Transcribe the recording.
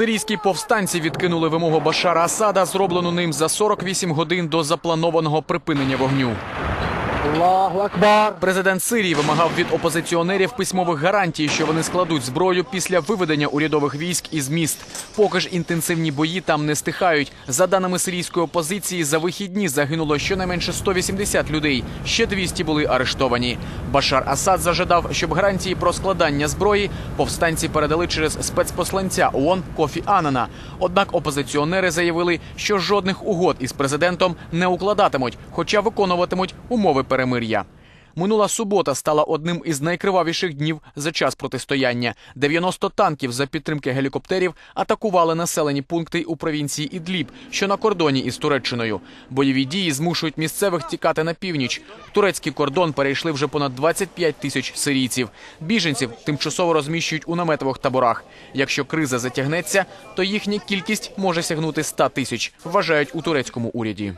Сирійські повстанці відкинули вимогу Башара Асада, зроблену ним за 48 годин до запланованого припинення вогню. Президент Сирії вимагав від опозиціонерів письмових гарантій, що вони складуть зброю після виведення урядових військ із міст. Поки ж інтенсивні бої там не стихають. За даними сирійської опозиції, за вихідні загинуло щонайменше 180 людей. Ще 200 були арештовані. Башар Асад зажадав, щоб гарантії про складання зброї повстанці передали через спецпосланця ООН Кофі Анана. Однак опозиціонери заявили, що жодних угод із президентом не укладатимуть, хоча виконуватимуть умови перемир'я. Минула субота стала одним із найкривавіших днів за час протистояння. 90 танків за підтримки гелікоптерів атакували населені пункти у провінції Ідліб, що на кордоні із Туреччиною. Бойові дії змушують місцевих тікати на північ. Турецький кордон перейшли вже понад 25 тисяч сирійців. Біженців тимчасово розміщують у наметових таборах. Якщо криза затягнеться, то їхня кількість може сягнути 100 тисяч, вважають у турецькому уряді.